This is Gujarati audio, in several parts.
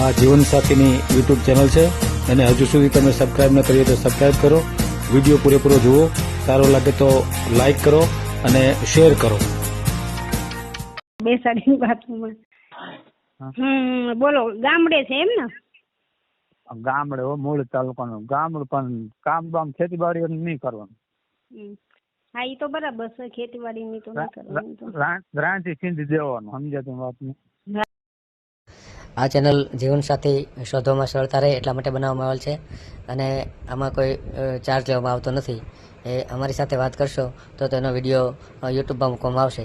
આ જીવનસાથીની યુટ્યુબ ચેનલ છે. અને હજુ સુધી તમે સબસ્ક્રાઈબ ન કરી હોય તો સબસ્ક્રાઇબ કરો. વીડિયો પૂરેપૂરો જુઓ. સારો લાગે તો લાઈક કરો અને શેર કરો. બેસાડી બાથરૂમમાં હમ બોલો ગામડે છે એમ ને? ગામડે હો મૂળ તાલુકાનું. ગામડું પણ કામ બામ ખેતીવાડી નહીં કરવાનું. હા એ તો બરાબર છે. ખેતીવાડીની તો નહીં કરવાનું રાંચી સિંધ દેવાનું. સમજાતું વાત નહીં આ ચેનલ જીવનસાથી શોધવામાં સરળતા રહે એટલા માટે બનાવવામાં આવેલ છે. અને આમાં કોઈ ચાર્જ લેવામાં આવતો નથી. એ અમારી સાથે વાત કરશો તો તેનો વીડિયો યુટ્યુબમાં મૂકવામાં આવશે.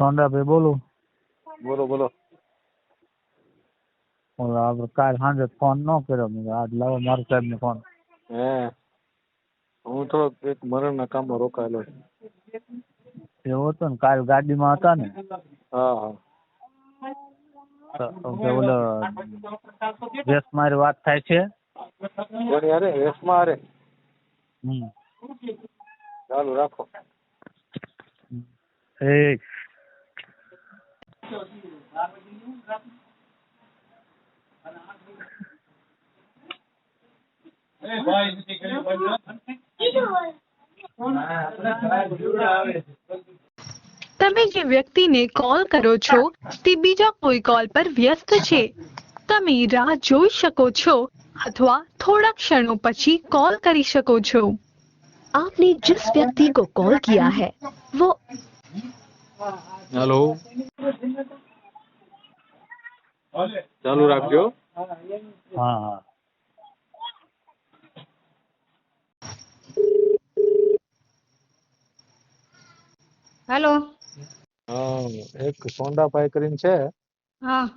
સોંડાભાઈ બોલું. બોલો બોલો. ઓલા આપણે કાલ સાંજે ફોન ન કર્યો મેં આજ લાવો મારો સાહેબ ને ફોન. હે હું થોડોક એક મરણના કામમાં રોકાયેલો એવો હતો ને કાલ ગાડીમાં હતા ને. હા હા. ઓલો વેસ મારી વાત થાય છે? કોની હારે? રેસમાં હારે? હમ. ચાલુ રાખો. એ તમે જે વ્યક્તિને કોલ કરો છો તે બીજા કોઈ કોલ પર વ્યસ્ત છે તમે રાહ જોઈ શકો છો અથવા થોડા ક્ષણો પછી કોલ કરી શકો છો आपने जिस व्यक्ति को कॉल किया है वो હેલો ચાલુ રાખજો. હા હા હેલો એક સોંડાભાઈ કરીને છે. હા.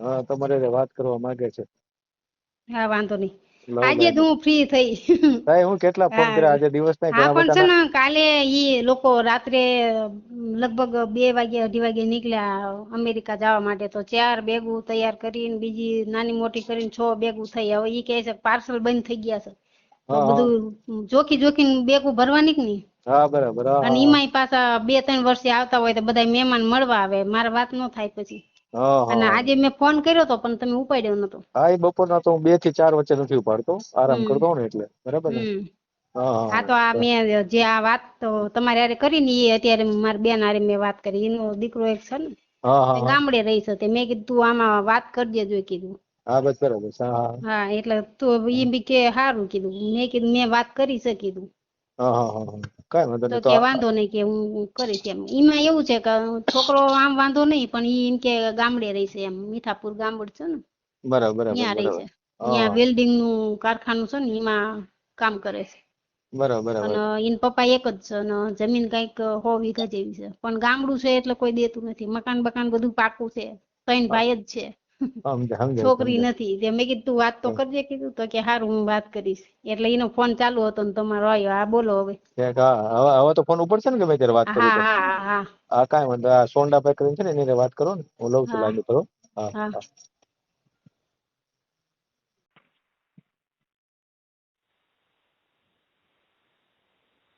હા તમારે વાત કરવા માંગે છે. હા વાંધો નહીં. આજે તો હું ફ્રી થઈ. ભાઈ હું કેટલા ફોન કર્યા? આજે દિવસ ના ઘણા બધા પણ છે ને કાલે ઈ લોકો રાત્રે લગભગ બે વાગે અઢી વાગે નીકળ્યા અમેરિકા જવા માટે. તો ચાર બેગું તૈયાર કરીને બીજી નાની મોટી કરીને છ બેગું થઈ હવે ઈ કહે છે પાર્સલ બંધ થઈ ગયા છે. બધું જોખી જોખીને બેગું ભરવાની કે નહીં? હા બરાબર. અને ઈમાય પાછા બે ત્રણ વર્ષે આવતા હોય તો બધા મહેમાન મળવા આવે. મારા વાત ન થાય પછી. અને આજે મેં ફોન કર્યો તો પણ તમે ઉપાડ્યો નતો. હા એ બપોરના તો હું બેથી ચાર વચ્ચે નથી ઉપાડતો. આરામ કરતો ને એટલે. બરાબર ને? હા તો આ મેં જે આ વાત તો તમારે હારે કરી ને એ અત્યારે મારી બેન હારે મેં વાત કરી. એનો દીકરો એક છે ને ગામડે રહી છે. તે મેં કીધું તું આમાં વાત કરજે જો કીધું. હા બસ બરાબર હા એટલે તું ઈ બી કે સારું કીધું. મેં કીધું મેં વાત કરી છે કીધું. હા હા હા. કાંઈ વાંધો નહીં તો કે વાંધો નહીં કે હું કરીશ એમ. એમાં એવું છે કે છોકરો આમ વાંધો નહીં પણ ઈ એમ કે ગામડે રહેશે છે એમ. મીઠાપુર ગામડ છે ને? બરાબર બરાબર ત્યાં રહે છે ત્યાં હા. વેલ્ડિંગનું કારખાનું છે ને એમાં કામ કરે છે. બરાબર અને એન પપ્પા એક જ છે અને જમીન કંઈક સો વીઘા જેવી છે. પણ ગામડું છે એટલે કોઈ દેતું નથી. મકાન બકાન બધું પાકું છે. ત્રણ ભાઈ જ છે. છોકરી નથી. તે મેં કીધું વાત તો કરજે કીધું તો કે હારું હું વાત કરીશ. એટલે એનો ફોન ચાલુ હતો ને તમારો આવ્યો. આ બોલો હવે. હવે હવે તો ફોન ઉપડશે ને ગમે ત્યારે વાત કરું હા હા કાંઈ વાંધો આ સોંડા ભાઈ કરીને છે ને એની વાત કરો ને. હું લઉં છું હા. કરો હા હા. હા.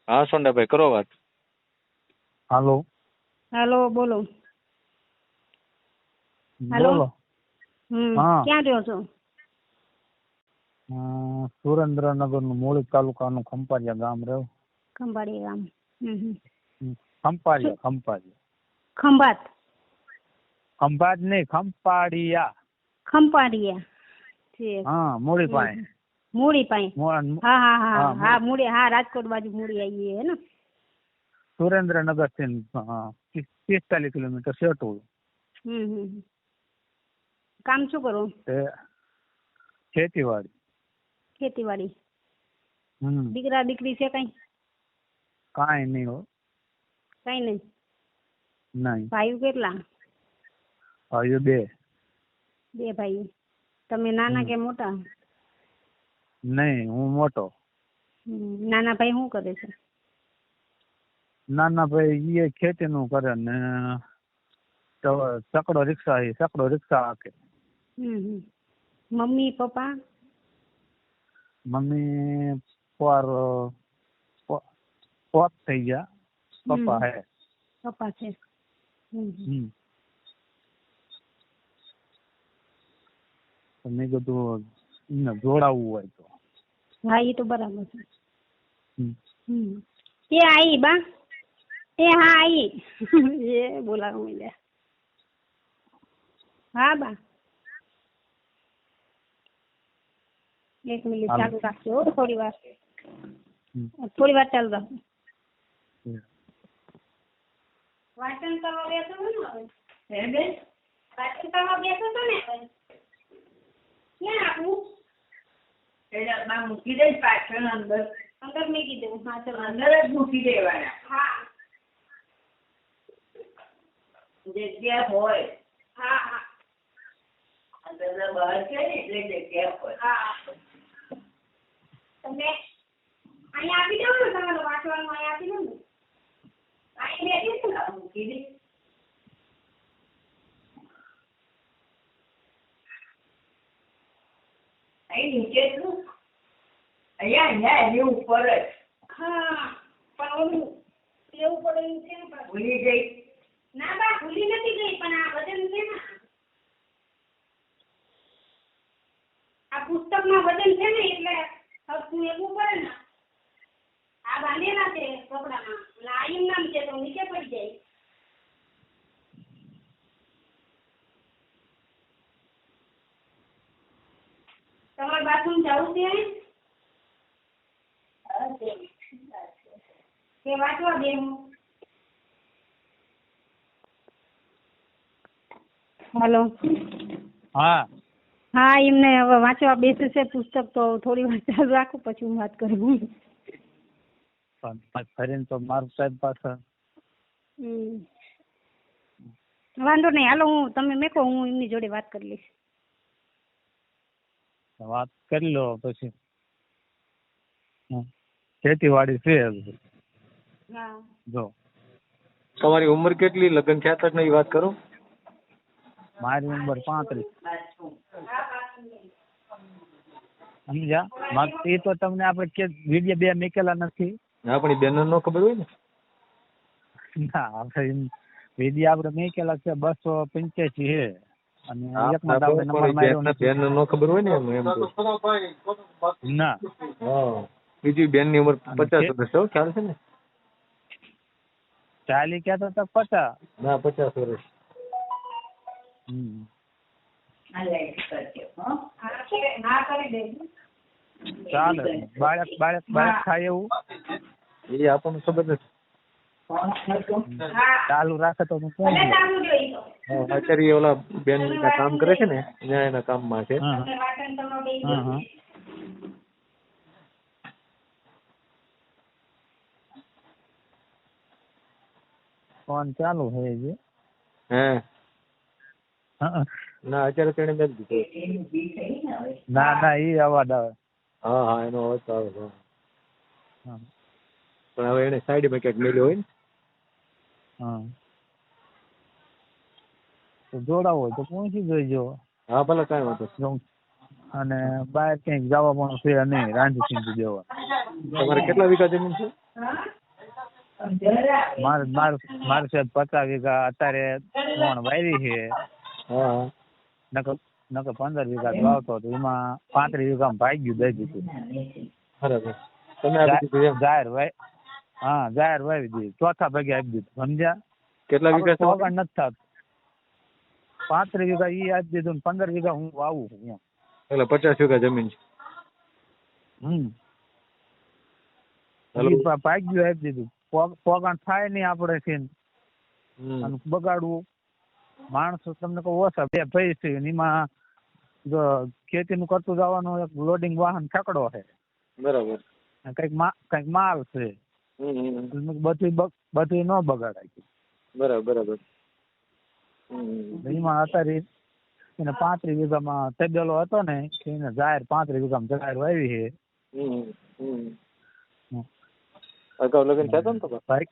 હા સોંડાભાઈ કરો વાત. હાલો. હાલો બોલો. હાલો. ક્યાં રહ્યો છો? સુરેન્દ્રનગરનું મૂળી તાલુકાનું ખંપારિયા ગામ રહ્યું. ખંભાળી ગામ. ખંપારિયા ખંપારિયા. ખંભાત. ખંભાત નહીં ખંપાડિયા ખંભાળિયા હા મૂળી પાસે મૂળી પાસે હા હા હા. હા, મૂળી હા રાજકોટ બાજુ મૂળી આવી હે ને? સુરેન્દ્રનગરથી પિસ્તાલીસ કિલોમીટર સેટું હમ હમ. કામ શું કરો? ખેતીવાડી. ખેતીવાડી. દીકરા દીકરી છે કઈ? કાઈ નહીં હો. કઈ નહીં? નહીં. ભાઈઓ કેટલા? ભાઈઓ બે. બે ભાઈ તમે નાના કે મોટા? નહીં હું મોટો. નાના ભાઈ શું કરે છે? નાના ભાઈ એ ખેતીનું કરે ને તો ચકડો રિક્ષા એ ચકડો રિક્ષા હાકે. Mummy papa? મમ્મી પર પોત થઈ ગયા. પપ્પા હે. પપ્પા છે. તમે મેં કીધું જોડાવવું હોય તો. હા એ તો બરાબર છે. એ આઈ બા. એ હા આઈ. એ બોલાવું હા બા. એક મિનિટ ચાલુ રાખજો થોડી વાર. થોડી વાર ચાલુ રાખજો. વાંચન કરવા બેસો ને હવે? હે બેન? વાંચન કરવા બેસો તો ને ક્યાં આપું પેલામાં મૂકી દઈશ પાછળ અંદર. અંદર મૂકી દઉં હા ચલો. અંદર જ મૂકી દેવાના. હા. જગ્યા હોય. હા હા. અંદર બહાર છે ને એટલે જગ્યા હોય. હા. તમે અહીંયા આપી દઉં ને તમારું વાંચવાનું અહીંયા આપી દઉં ને. અહીં મેં દીધું ને. મૂકી અહીં નીચે શું? અહીંયા અહીંયા એની ઉપર જ. હા પણ ઓલું લેવું પડે છે ને ભૂલી જઈ ના બા ભૂલી નથી ગઈ પણ આ વજન છે ને. આ પુસ્તકમાં વજન છે ને એટલે હરખું એવું પડે ને. આ બાંધેલા છે કપડામાં. અને નામ છે તો નીચે પડી જાય. તમારે બાથરૂમ જવું છે? કે વાંચવા બેહું હેલો. હા. હા એમને હવે વાંચવા બેસે છે પુસ્તક તો થોડી વાર ચાલુ રાખું પછી હું વાત કરું. પણ ફરીને તો મારું સાહેબ પાસે વાંધો નહીં હાલો હું તમે મેકો હું એમની જોડે વાત કરી લઈશ. વાત કરી લો પછી. ખેતીવાડી છે હા. જો. તમારી ઉંમર કેટલી? લગ્ન થયા તકની વાત કરો. મારી ઉંમર પાંત્રીસ. સમજ્યા? એ તો તમને આપણે કે વીડિયો બે મેકેલા નથી. હા પણ બેન નો ખબર હોય ને? ના આપણે વીડિયો આપણે મેકેલા છે બસો પંચ્યાસી છે. અને આપણે નંબર માર્યો નથી. બેન નો ખબર હોય ને એમ એમ ના. હા. બીજી બેનની ઉંમર પચાસ વર્ષ ખ્યાલ છે ને? ચાલી ક્યાં તો પચાસ. ના પચાસ વર્ષ. ચાલે બાળક બાળક બાળક થાય એવું? એ આપણને ખબર નથી. ચાલુ રાખે તો હું કોણ ભલે ચાલુ જોઈ તો. હા, અત્યારે એ ઓલા બેન ના કામ કરે છે ને ત્યાં એના કામમાં છે. ફોન ચાલુ છે હા. ના અત્યારે તેને મેં દીધો. ને ના એ અવાજ આવે. હા હા એનો અવાજ તો આવે છે. પણ હવે એને સાઈડમાં ક્યાંક મેલ્યો હોય ને. હા. તો જોડાવો હોય તો પહોંચી જોઈજો હા ભલે કાંઈ વાંધો અને બહાર ક્યાંક જવા પણ છે નહીં રાંધીસિંહ જેવા તમારે કેટલા વીઘા જમીન છે? મારે મારે મારે સાહેબ પચાસ વીઘા અત્યારે ત્રણ વાયરી છે. નકર નકર પંદર વીઘા જ વાવતો હતો એમાં પાંત્રીસ વીઘા ભાગ્યું દઈ દીધું બરાબર. તમે જાહેર વાય હા જાહેર વાવી દીધું. ચોથા ભાગે આપી દીધું સમજ્યા? કેટલા વીઘા આપણે નથી થતું. પાંત્રીસ વીઘા ઈ આપી દીધું ને પંદર વીઘા હું વાવું છું એટલે પચાસ વીઘા જમીન છે. હમ. હેલો. ઈ પા- આપી દીધું. પોગણ પોગાણ થાય નહીં આપણે છે અને બગાડવું. માણસો તમને કહું ઓછા બે ભાઈ છે. એમાં જો ખેતીનું કરતું જવાનું એક લોડિંગ વાહન છકડો છે. બરાબર. કંઈક કંઈક માલ છે. બધું બધું ન બગાડાય. બરાબર બરાબર. એમાં અત્યારે એને પાંત્રીસ વીઘામાં તબેલો હતો ને એને જાહેર પાંત્રીસ વીઘામાં જાહેર વાવી છે. અગાઉ લગ્ન થયા ને તો ભાઈ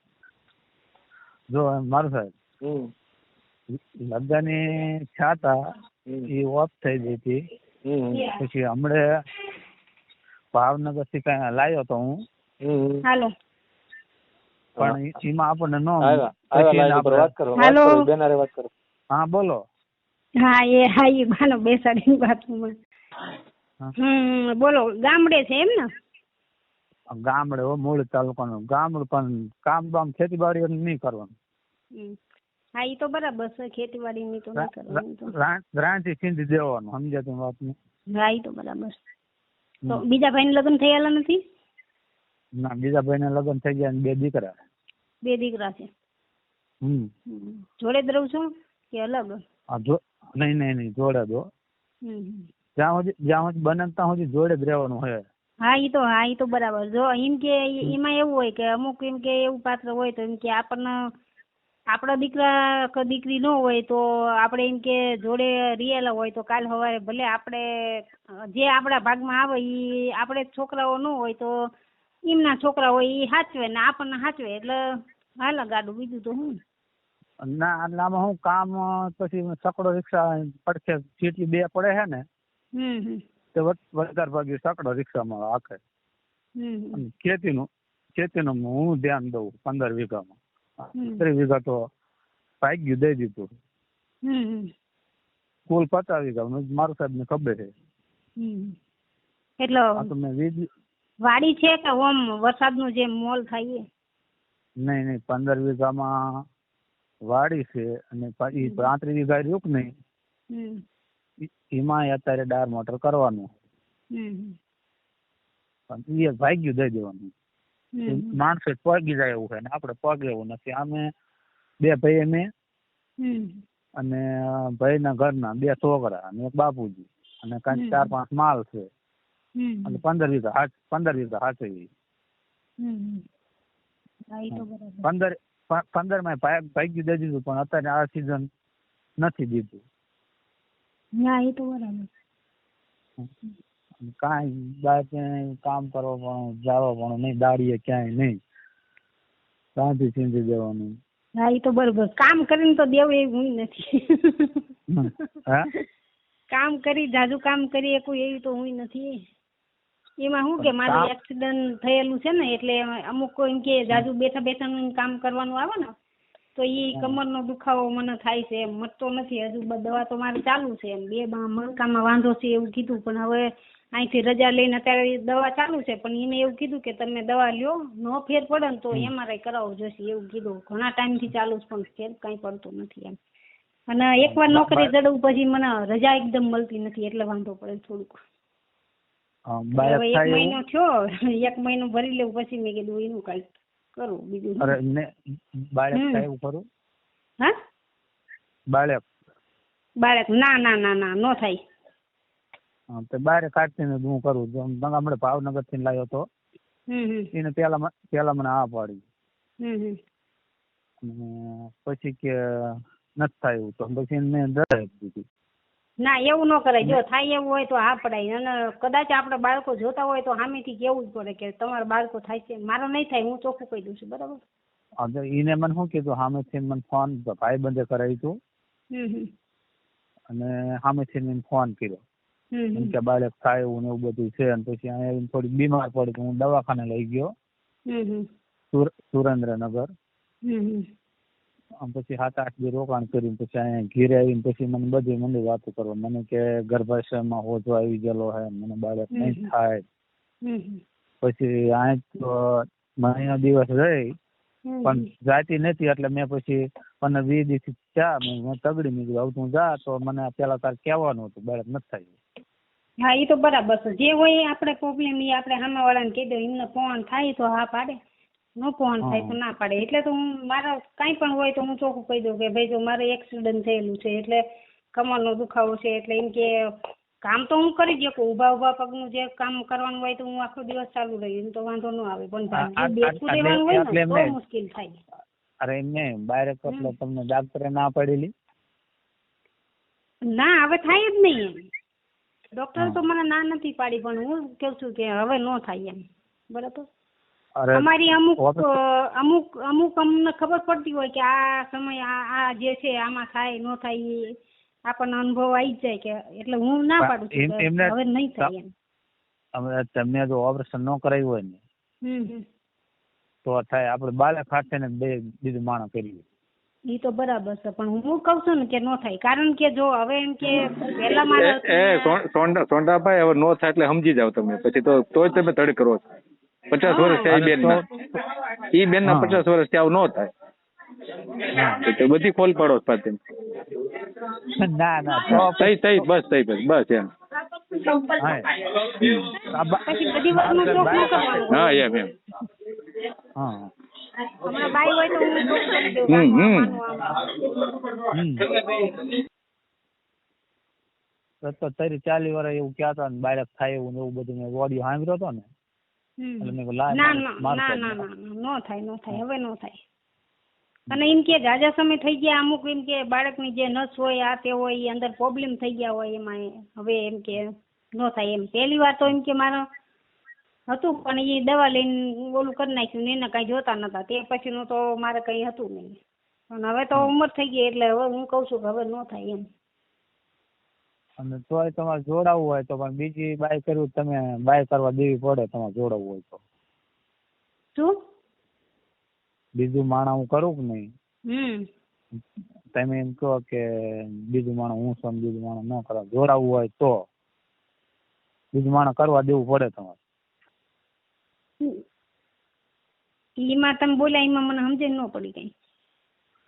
જો મારું સાહેબ. લગ્ન થયા હતા એ ઓફ થઈ ગઈ હતી. પછી હમણે ભાવનગરથી કઈ લાવ્યો તો હું. પણ એમાં આપણને ન હાલો. હા બોલો. હા એ હા એ માનો બેસાડી બાથરૂમમાં હમ બોલો ગામડે છે એમ ને? ગામડે હો મૂળ તાલુકાનું. ગામડું પણ કામ બામ ખેતીવાડી નહીં કરવાનું. હા એ તો બરાબર છે ખેતીવાડીની તો નહીં કરવાની તો. રાંચી સિંધી દેવાનું ને હા એ તો બરાબર તો બીજા ભાઈને લગ્ન થયેલા નથી? ના બીજા ભાઈને લગ્ન થઈ ગયા બે દીકરા. બે દીકરા છે. હમ. જોડે જ રહું છો કે અલગ? જો નહીં નહીં નહીં જોડે હમ. જ્યાં સુધી જ્યાં સુધી બને ત્યાં સુધી જોડે જ રહેવાનું હોય. હા ઈ તો હા ઈ તો બરાબર. જો એમ કે એમાં એવું હોય કે અમુક એમ કે એવું પાત્ર હોય તો એમ કે આપણને આપણા દીકરા કે દીકરી ન હોય તો આપણે એમ કે જોડે રિયેલા હોય તો કાલ સવારે ભલે આપણે જે આપણા ભાગમાં આવે એ આપણે છોકરાઓ ન હોય તો એમના છોકરા હોય એ સાચવે ને આપણને સાચવે એટલે હાલ ગાડું બીજું તો હું? ના આમાં હું કામ પછી સકડો રિક્ષા પડશે સીટી બે પડે છે ને તો વધારે ભાગે સકડો રિક્ષામાં. અને ખેતીનું ખેતીનું હું ધ્યાન દઉં પંદર વીઘામાં. ત્રીસ વીઘા તો ભાગ્યું દઈ દીધું. કુલ પચાસ વીઘા મારું સાહેબ ને ખબર છે. એટલે આ વીજ વાડી છે કે ઓમ વરસાદનું જે મોલ થાય નહીં નહીં પંદર વીઘામાં વાડી છે અને પછી પાંત્રીસ વીઘા રહ્યું નહીં? એમાં અત્યારે ડાર મોટર કરવાનું. પણ એ ભાગ્યું દઈ દેવાનું. માણસો પગી જાય એવું છે ને? આપણે પગ એવું નથી. અમે બે ભાઈ અમે અને ભાઈના ઘરના બે છોકરા અને એક બાપુજી. અને કઈ ચાર પાંચ માલ છે. અને પંદર વીઘા પંદર વીઘા હાચવી. પંદર પંદરમાં ભાગ્યું દઈ દીધું પણ અત્યારે આ સિઝન નથી દીધું. ના એ તો બરાબર. કાંઈ બાર ક્યાંય કામ કરવા પણ જવા પણ નહીં દાડીએ ક્યાંય નહીં. શાંતિ ચીંધી દેવાનું. હા એ તો બરોબર. કામ કરીને તો દેવું એ હું નથી. હા? કામ કરી જાજુ કામ કરી એકું એવી તો હું નથી. એમાં શું કે મારું એક્સિડન્ટ થયેલું છે ને એટલે અમુક એમ કે જાજુ બેઠા બેઠા કામ કરવાનું આવે ને તો ઈ કમરનો દુખાવો મને થાય છે એમ મટતો નથી. હજુ દવા તો મારે ચાલુ છે એમ બે મણકામાં વાંધો છે એવું કીધું. પણ હવે અહીંથી રજા લઈને અત્યારે દવા ચાલુ છે પણ એને એવું કીધું કે તમે દવા લ્યો નો ફેર પડે ને તો એમઆરઆઈ કરાવવું જોઈશે એવું કીધું. ઘણા ટાઈમથી ચાલુ છે પણ ફેર કાંઈ પડતો નથી એમ. અને એકવાર નોકરી જડવું પછી મને રજા એકદમ મળતી નથી એટલે વાંધો પડે થોડુંક. હવે એક મહિનો થયો એક મહિનો ભરી લેવું પછી મેં કીધું એનું કાંઈક કરું બીજું અરે ને બાળક. થાય ખરું? હા? બાળક. બાળક ના ના ના ના નો થાય. હા, તો બારે કાઢતી ને હું કરું. જો હમણાં ભાવનગરથી લાવ્યો તો એને પેલા પેલા મને આ પાડી. પછી કે નથી થાય એવું તો. પછી મેં દર આપી દીધી. ના એવું ન કરાય. જો થાય એવું હોય તો હા પડાય. અને કદાચ આપણે બાળકો જોતા હોય તો સામેથી કેવું જ પડે કે તમારા બાળકો થાય છે. મારો નહીં થાય હું ચોખ્ખું કહી દઉં છું. બરાબર? હવે એને મને શું કીધું? સામેથી મને ફોન ભાઈ બંધે કરાવી તું અને સામેથી મને ફોન કર્યો. એમ કે બાળક થાય એવું ને એવું બધું છે. અને પછી અહીંયા થોડી બીમાર પડી તો હું દવાખાને લઈ ગયો. સુરેન્દ્રનગર. પછી સાત આઠ દી રોકાણ કર્યું પછી અહીંયા ઘીરે આવીને પછી મને બધી મને વાતો કરવા. મને કે ગર્ભાશયમાં હોજો આવી ગયેલો હે મને બાળક નહીં થાય. પછી અહીંયા મહિનો દિવસ રહી પણ જાતી નથી એટલે મેં પછી મને વીસ દિવસ ચા મેં તગડી કીધું હવે તું જા તો મને પેલા તાર કહેવાનું હતું બાળક નથી થાય. હા એ તો બરાબર છે. જે હોય આપણે પ્રોબ્લેમ એ આપણે સામેવાળાને કહી દો એમને ફોન થાય તો હા પાડે. નો ફોન થાય તો ના પાડે. એટલે તો હું મારા કાંઈ પણ હોય તો હું ચોખ્ખું કહી દઉં કે ભાઈ જો મારે એક્સિડન્ટ થયેલું છે એટલે કમરનો દુખાવો છે એટલે એમ કે કામ તો હું કરી શકું. ઊભા ઊભા પગનું જે કામ કરવાનું હોય તો હું આખો દિવસ ચાલુ રહી. એમ તો વાંધો ન આવે. પણ બેસવું દેવાનું હોય ને તો મુશ્કેલ થાય. અરે એમને નહીં એટલે તમને ડાક્ટરે ના પડેલી? ના હવે થાય જ નહીં એમ. ડોક્ટર તો મને ના નથી પાડી પણ હું કહું છું કે હવે નો થાય એમ. બરાબર? અમારી અમુક અમુક અમુક અમને ખબર પડતી હોય કે આ સમય આ આ જે છે આમાં થાય નો થાય આપણને અનુભવ આવી જ જાય કે એટલે હું ના પાડું છું હવે નહીં થાય એમ. તમને જો ઓપરેશન ન કરાવ્યું હોય ને તો થાય આપણે બાલે ખાતે ને બે બીજું માણસ કરીએ ઈ તો બરાબર છે પણ હું કઉ છું ને કે નો થાય કારણ કે જો હવે એમ કે પહેલા મારે એ એ સોંડા સોંડાભાઈ હવે નો થાય એટલે સમજી જાવ તમે પછી તો તોય તમે તડ કરો છો પચાસ વર્ષ થયા બેન ના ઈ બેન ના પચાસ વર્ષ થયા નો થાય. તો બધી ખોલ પાડો પાસે. ના ના તઈ તઈ બસ તઈ બસ બસ એમ. હા. એમ એમ. હા. બાઈ હોય તો હું શોખ કરી દઉં? હમ, હમ. આનું હમ. તો તો ચાલી વર્ષ એવું કહેતા ને બાળક થાય એવું ને એવું બધું મેં ઓડિયો સાંભળ્યો હતો ને. હમ. એટલે મેં લાય ના ના ના ના ના થાય નો થાય હવે નો થાય. અને એમ કે જાજા સમય થઈ ગયા અમુક એમ કે બાળકની જે નસ હોય આ તે હોય એ અંદર પ્રોબ્લેમ થઈ ગયા હોય એમાં હવે એમ કે નો થાય એમ. પહેલી વાર તો એમ કે મારા હતું પણ એ દવા લઈને ઓલું કરી નાખ્યું ને એને કાંઈ જોતા નતા. તે પછીનું તો મારે કંઈ હતું નહીં. પણ હવે તો ઉંમર થઈ ગઈ એટલે હવે હું કહું છું કે હવે નો થાય એમ. અને તોય તમારે જોડાવવું હોય તો પણ બીજી બાય કરવું તમે બાય કરવા દેવી પડે તમારે જોડાવવું હોય તો. શું? બીજું માણસ હું કરું કે નહીં? તમે એમ કહો કે બીજું માણસ હું છું બીજું માણસ ન કરવા. જોડાવવું હોય તો. બીજું માણસ કરવા દેવું પડે તમારે. એમાં તમે બોલ્યા એમાં મને સમજણ ન પડી કઈ.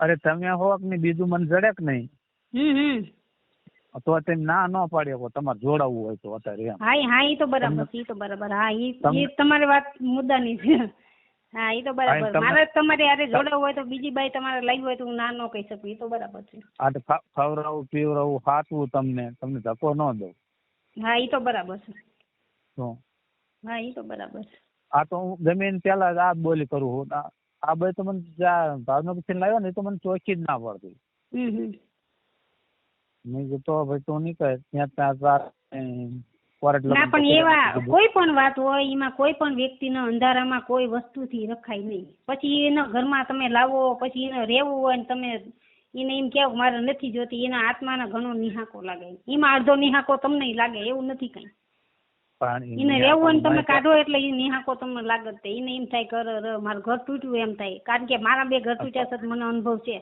અરે તમે હો કે બીજું મને જડે કે નહીં? હમ હમ. તો તમે ના ન પાડી શકો તમારે જોડાવવું હોય તો અત્યારે એમ. હા હા એ તો બરાબર એ તો બરાબર. હા એ તમારી વાત મુદ્દાની છે. હા એ તો બરાબર. મારે તમારે યારે જોડાવવું હોય તો બીજી બાઈ તમારે લાવી હોય તો હું ના ન કહી શકું એ તો બરાબર છે. આ તો ખવડાવું પીવડાવું હાચવું તમને તમને ધક્કો ન દઉં. હા એ તો બરાબર છે. હા એ તો બરાબર છે. આ તો હું ગમે એને પેલા આ બોલી કરું હું આ આ તો મને ભાવનગરથી લાવ્યો ને એ તો મને ચોખ્ખી જ ના પડતી. મેં કીધું તો ભાઈ તું નીકળ ત્યાં ત્યાં રાત, ના પણ એવા કોઈ પણ વાત હોય એમાં કોઈ પણ વ્યક્તિના અંધારામાં કોઈ વસ્તુથી રખાય નહીં. પછી એના ઘરમાં તમે લાવો પછી એને રહેવું હોય ને તમે એને એમ કહેવું મારે નથી જોતી એના આત્માના ઘણો નિહાકો લાગે. એમાં અડધો નિહાકો તમને લાગે એવું નથી કઈ. એને રહેવું હોય ને તમે કાઢો એટલે એ નિહાકો તમને લાગે એને એમ થાય કર મારું ઘર તૂટ્યું એમ થાય. કારણ કે મારા બે ઘર તૂટ્યા છે મને અનુભવ છે.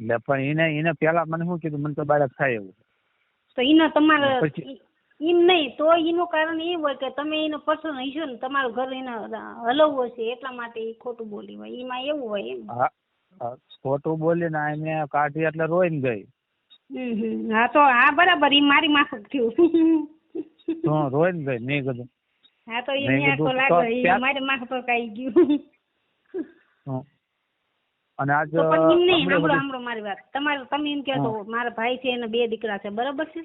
એટલે પણ એને એને પેલા મને શું કીધું? મને તો બાળક થાય એવું. તો એને તમારે એમ નહીં તો એનું કારણ એ હોય કે તમે એનો પર્સન હશો ને તમારું ઘર એને હલવવું હશે એટલા માટે એ ખોટું બોલી હોય. એમાં એવું હોય એમ. ખોટું બોલી ને એને કાઢી એટલે રોઈને ગઈ. હમ હમ. હા તો હા બરાબર એ મારી માફક થયું. તો રોઈને ગઈ મેં કીધું. હા તો મેં એ ન્યા લાગે મારી માફક આવી ગયું. હં. અને આજ સાંભળો સાંભળો મારી વાત. તમારે તમે એમ કહો છો મારા ભાઈ છે એને બે દીકરા છે બરાબર છે?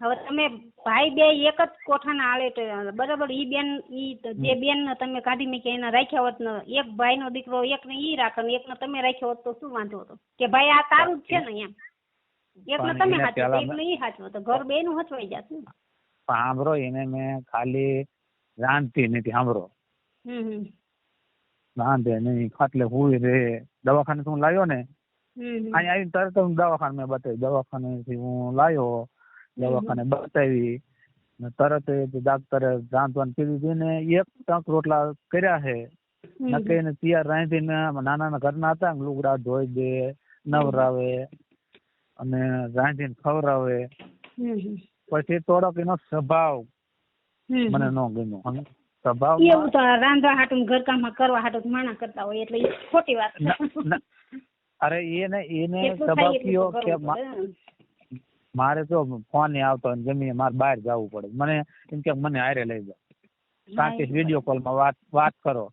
હવે તમે ભાઈ બે એક જ કોઠાના આળે બરાબર ઈ બેન ઈ જે બેન ને તમે કાઢી મૂકી એને રાખ્યા હોત ને એક ભાઈ નો દીકરો એક ને ઈ રાખે ને એક ને તમે રાખ્યો હોત તો શું વાંધો હતો? કે ભાઈ આ તારું જ છે ને એમ. એક ને તમે હાચવો એક ને ઈ હાચવો તો ઘર બે નું હચવાઈ જશે ને. સાંભળો એને મેં ખાલી રાંધતી નથી સાંભળો રાંધે નહીં ખાટલે હુઈ રે દવાખાને હું લાવ્યો ને. અહીંયા આવીને તરત હું દવાખાને મેં બતાવી દવાખાનેથી હું લાવ્યો દવાખાને બતાવી ને તરત ડાક્ટરે રાંધવાનું કીધું હતું ને એક ટંક રોટલા કર્યા છે નકે તૈયાર રાંધીને નાના નાના ઘરના હતા લુગડા ધોઈ દે નવરાવે અને રાંધીને હમ. પછી થોડોક એનો સ્વભાવ મને. ન ગમ્યો. સ્વભાવ એવું તો રાંધવા હાટું ઘરકામમાં કરવા હાટું માણા કરતા હોય એટલે ખોટી વાત. અરે એને એને સ્વભાવ કયો કે મા-. મારે તો ફોન આવતો હોય ને મારે બહાર જવું પડે. મને એમ કે મને હારે લઈ જાઓ. કે વીડિયો કોલમાં વાત વાત કરો.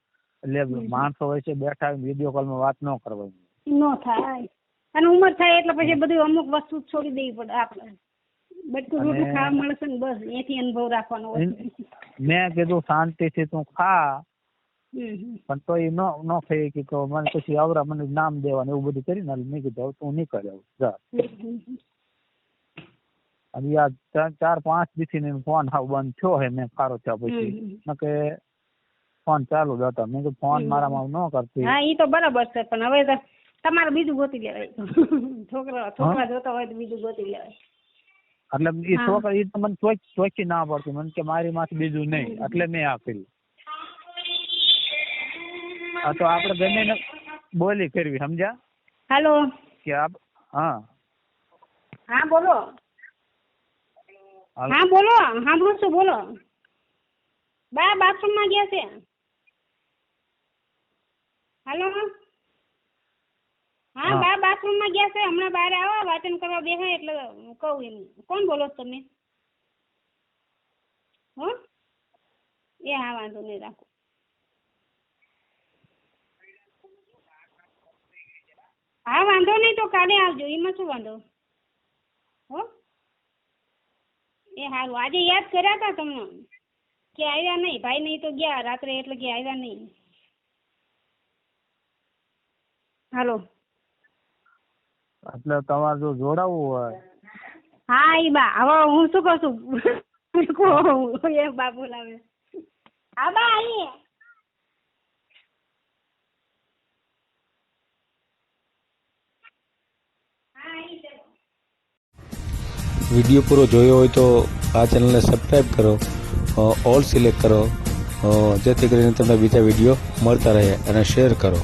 એટલે માણસો હોય છે બેઠા વીડિયો કોલમાં વાત ન કરવાની નો થાય. અને ઉંમર થાય એટલે પછી બધું અમુક વસ્તુ છોડી દેવી પડે આપણે. બટકું રોટલું ખાવા મળશે ને બસ એથી અનુભવ રાખવાનો હોય. મેં કીધું શાંતિથી તું ખા. પણ તો એ નો નો ખાઈ કે તો મને પછી આવરા મને નામ દેવાનું એવું બધું કરીને મેં કીધું તું નહીં કરે જા. અને આ ત્રણ ચાર પાંચ દીથી ફોન હાવ બંધ થયો હે મેં ખારો થયા પછી. કે ફોન ચાલુ જ હતો. મેં કીધું ફોન. મારામાં ન કરતી. હા ઈ તો બરાબર છે પણ હવે તો તમારે બીજું ગોતી લેવાય. છોકરા છોકરા જોતા હોય તો બીજું ગોતી લેવાય. એટલે એ હા. છોકરા એ તો મને ચોખ ચોખ્ખી ના પડતી મને કે મારી માંથી બીજું નહીં એટલે મેં આ કર્યું આ તો આપણે ગમે ને બોલી કરવી સમજ્યા હાલો કે આપ હા હા બોલો હાલ. હા બોલો સાંભળું છું બોલો બા બાથરૂમમાં ગયા છે હાલો હા. બા બાથરૂમમાં ગયા છે હમણાં બહાર આવો વાતન કરવા બેહા એટલે કહું એમ. કોણ બોલો છો તમે? હો? એ હા વાંધો નહીં રાખો. હા વાંધો નહીં તો કાલે આવજો એમાં શું વાંધો? હો? એ સારું આજે યાદ કર્યા હતા તમને? કે આવ્યા નહીં ભાઈ નહીં તો ગયા રાત્રે એટલે કે આવ્યા નહીં. હાલો. એટલે તમારે જો જોડાવવું હોય. હા ઈ બા હવે હું શું કહું છું? એ બા બોલાવે. બા વીડિયો પૂરો જોયો હોય તો આ ચેનલને સબસ્ક્રાઈબ કરો ઓલ સિલેક્ટ કરો જેથી કરીને તમને બીજા વીડિયો મળતા રહે અને શેર કરો.